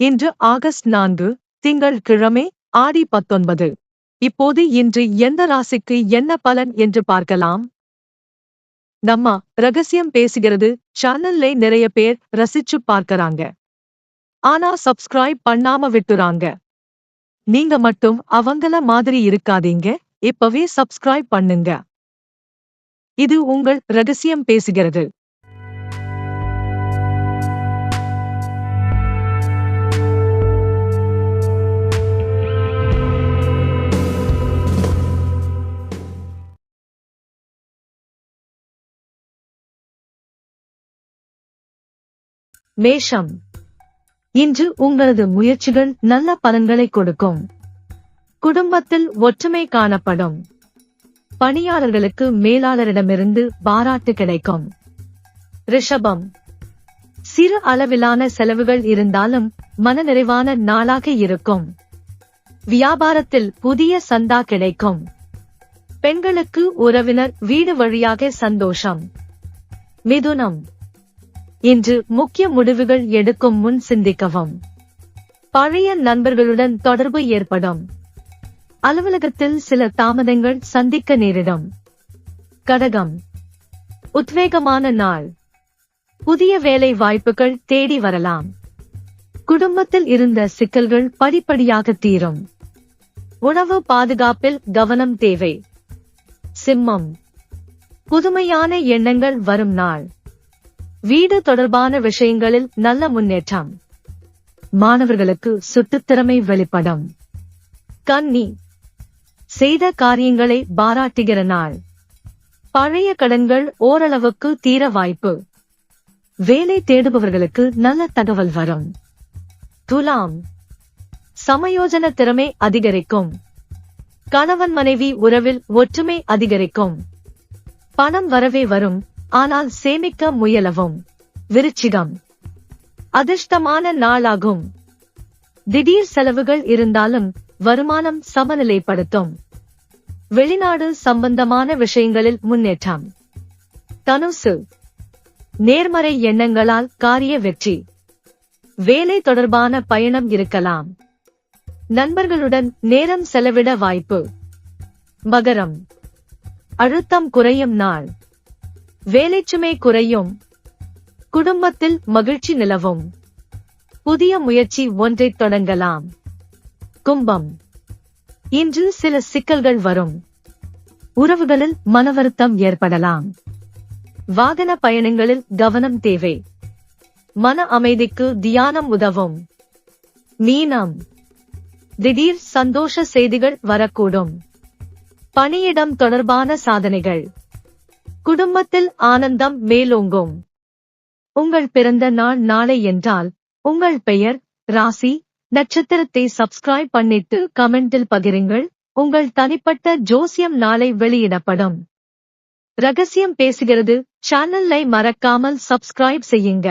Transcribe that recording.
இன்று ஆகஸ்ட் நான்கு திங்கள் கிழமை ஆடி பத்தொன்பது. இப்போது இன்று எந்த ராசிக்கு என்ன பலன் என்று பார்க்கலாம்? நம்ம ரகசியம் பேசுகிறது. சேனல்ல நிறைய பேர் ரசிச்சு பார்க்கறாங்க. ஆனா சப்ஸ்கிரைப் பண்ணாம விட்டுறாங்க. நீங்க மட்டும் அவங்கள மாதிரி இருக்காதீங்க. இப்பவே சப்ஸ்கிரைப் பண்ணுங்க. இது உங்கள் ரகசியம் பேசுகிறது. மேஷம். இன்று உங்களது முயற்சிகள் நல்ல பலன்களை கொடுக்கும். குடும்பத்தில் ஒற்றுமை காணப்படும். பணியாளர்களுக்கு மேலாளரிடமிருந்து பாராட்டு கிடைக்கும். ரிஷபம். சிறு அளவிலான செலவுகள் இருந்தாலும் மனநிறைவான நாளாக இருக்கும். வியாபாரத்தில் புதிய சந்தா கிடைக்கும். பெண்களுக்கு உறவினர் வீடு வழியாக சந்தோஷம். மிதுனம். இன்று முக்கிய முடிவுகள் எடுக்கும் முன் சிந்திக்கவும். பழைய நண்பர்களுடன் தொடர்பு ஏற்படும். அலுவலகத்தில் சில தாமதங்கள் சந்திக்க நேரிடும். கடகம். உத்வேகமான நாள். புதிய வேலை வாய்ப்புகள் தேடி வரலாம். குடும்பத்தில் இருந்த சிக்கல்கள் படிப்படியாக தீரும். உணவு பாதுகாப்பில் கவனம் தேவை. சிம்மம். புதுமையான எண்ணங்கள் வரும் நாள். வீடு தொடர்பான விஷயங்களில் நல்ல முன்னேற்றம். மாணவர்களுக்கு சுட்டுத்திறமை வெளிப்படும். கன்னி செய்த காரியங்களை பாராட்டுகிற நாள். பழைய கடன்கள் ஓரளவுக்கு தீர வாய்ப்பு. வேலை தேடுபவர்களுக்கு நல்ல தகவல் வரும். துலாம். சமயோஜன திறமை அதிகரிக்கும். கணவன் மனைவி உறவில் ஒற்றுமை அதிகரிக்கும். பணம் வரவே வரும். ஆனால் சேமிக்க முயலவும். விருச்சிகம். அதிர்ஷ்டமான நாளாகும். திடீர் செலவுகள் இருந்தாலும் வருமானம் சமநிலைப்படுத்தும். வெளிநாடு சம்பந்தமான விஷயங்களில் முன்னேற்றம். தனுசு. நேர்மறை எண்ணங்களால் காரிய வெற்றி. வேலை தொடர்பான பயணம் இருக்கலாம். நண்பர்களுடன் நேரம் செலவிட வாய்ப்பு. மகரம். அழுத்தம் குறையும் நாள். வேலைச்சுமை குறையும். குடும்பத்தில் மகிழ்ச்சி நிலவும். புதிய முயற்சி ஒன்றை தொடங்கலாம். கும்பம். இன்று சில சிக்கல்கள் வரும். உறவுகளில் மனவருத்தம் ஏற்படலாம். வாகன பயணங்களில் கவனம் தேவை. மன அமைதிக்கு தியானம் உதவும். மீனம் திடீர் சந்தோஷ செய்திகள் வரக்கூடும். பணியிடம் தொடர்பான சாதனைகள். குடும்பத்தில் ஆனந்தம் மேலோங்கும். உங்கள் பிறந்த நாள் நாளை என்றால் உங்கள் பெயர் ராசி நட்சத்திரத்தை சப்ஸ்கிரைப் பண்ணிட்டு கமெண்டில் பகிருங்கள் உங்கள் தனிப்பட்ட ஜோசியம் நாளை வெளியிடப்படும். ரகசியம் பேசுகிறது சேனலை மறக்காமல் சப்ஸ்கிரைப் செய்யுங்க.